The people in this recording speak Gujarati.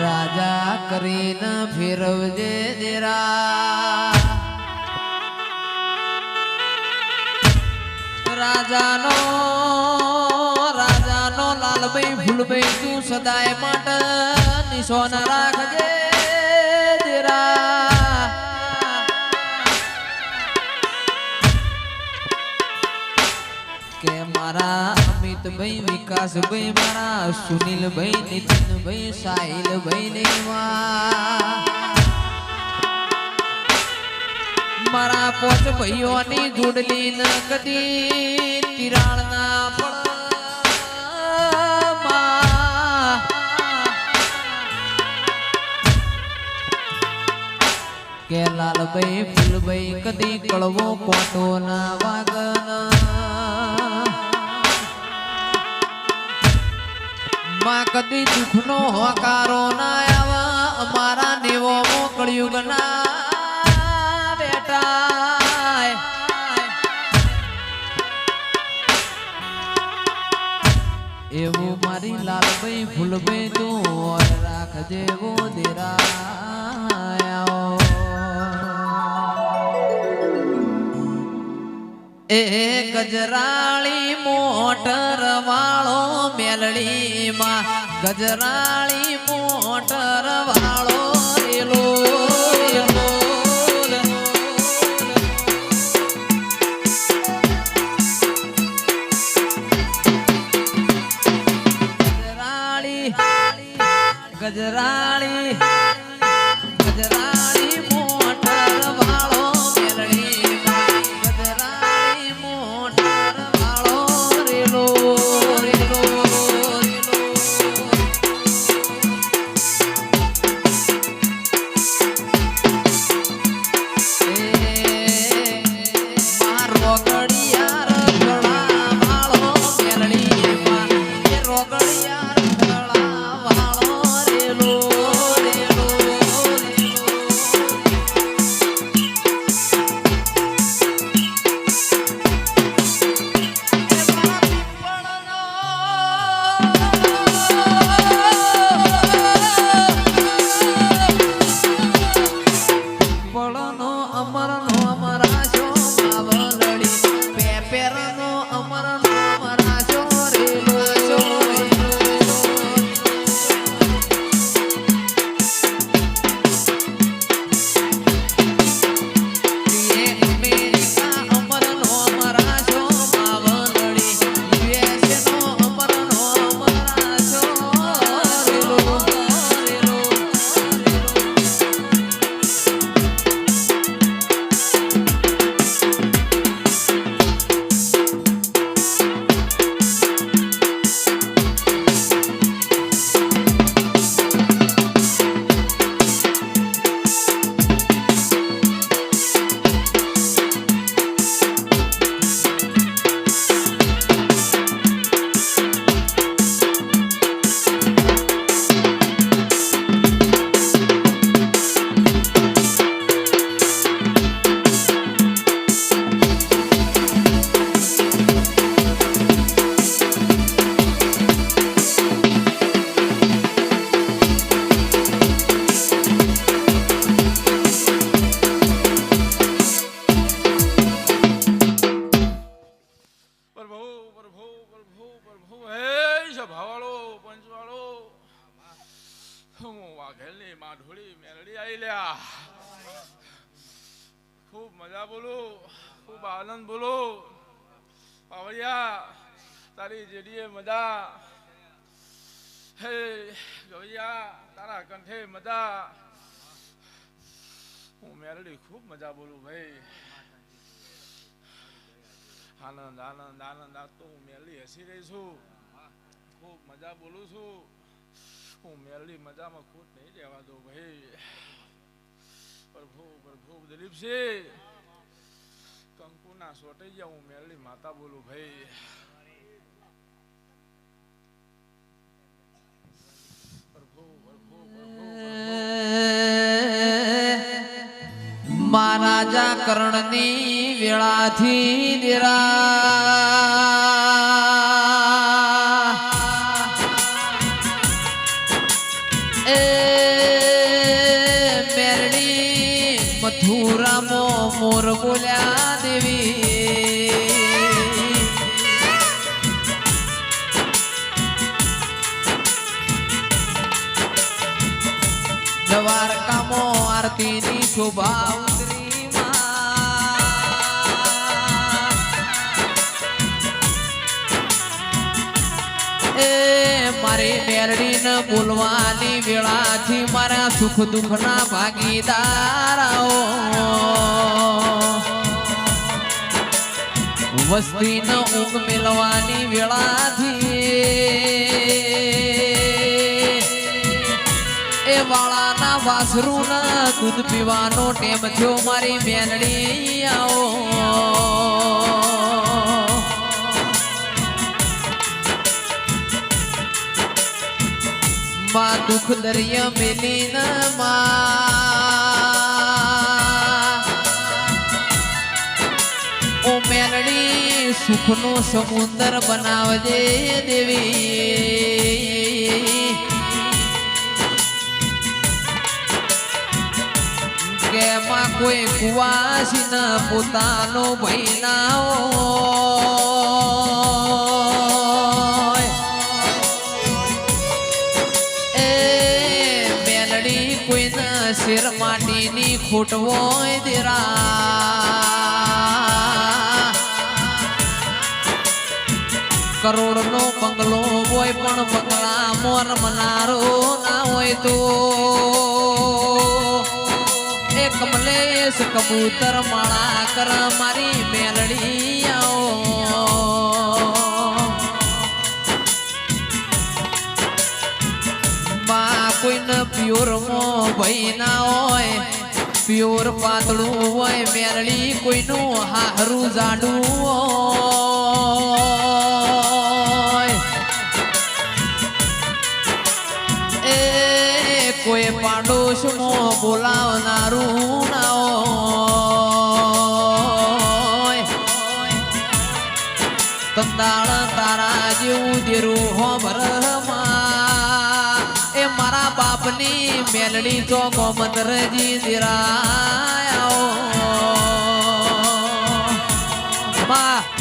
રાજા કરીને ફેરવજે દેરા. રાજાનો રાજાનો લાલભાઈ ફૂલભાઈ તું સદાય માટે નિશોન રાખજે કે મારા અમિતભાઈ વિકાસભાઈ મારા, સુનિલભાઈ નીતિનભાઈ, સાહિલભાઈ ને મારા પોચ ભાઈઓની જોડલી ન કદી તિરાણ ના પડમાં. કે લાલભાઈ, ફૂલભાઈ કદી કળવો કોટો ના વાગન માં કદી દુઃખનો હોકારો ના આવા. અમારા નેવો મોકળ્યું ના બેટા એવું મારી લાલભાઈ ફૂલભાઈ તું રાખજે વો દેરાયો એ ગજરાળી મોટર વાળો મેલડીમાં. ગજરાળી મોટર વાળો ગજરાળી આવી લ્યા ખૂબ મજા બોલો, ખૂબ આનંદ બોલો. પાવડિયા તારી જેડીએ મજા. હે ગવૈયા તારા કંઠે મજા. હું મેરડી ખૂબ મજા બોલું ભાઈ. આનંદ આનંદ આનંદ, આ તો હું મેરડી હસી રહી છું. ખૂબ મજા બોલું છું. હું મેરડી મજામાં ખુશ નહીં રહેવા દઉં ભાઈ. પ્રભુ દિલીપસિંહ કંકુના સોટૈયા હું મેરડી માતા બોલું ભાઈ. મહારાજા કર્ણની વેળાથી દેરા દ્વારકામો આરતીની શોભા. એ મારી મેરડીને બોલવાની વેળાથી મારા સુખ દુઃખના ભાગીદારાઓ ન ઊંઘ મેળવાની વેળાથી એ વાળાના વાસરુના દૂધ પીવાનો ટેમ થયો. મારી મેનડી આવો. મા દુઃખ દરિયા મેલી ઓ મેલડી સુખનો સમુદર બનાવજે દેવી. કોઈ કુવાસી ના પોતાનો ભૈનાઓ એ મેલડી કોઈના શેર માટીની ખોટ હોય દેરા કરોડનો બંગલો હોય પણ બંગલા મોર મનારો ના હોય તો. કમલેશ કબૂતર માળા કર મારી મેલડી માં કોઈને પ્યોર મો ભાઈ ના હોય, પ્યોર પાતળું હોય મેરળી કોઈનું હારું જાડું હોય. એ કોઈ પાડોશમાં બોલાવનારું ના તંદાળ તારા જેવું દેરું હો ભરમાં એ મારા બાપની મેલડી તો ગોમંદરજી દેરાયા માં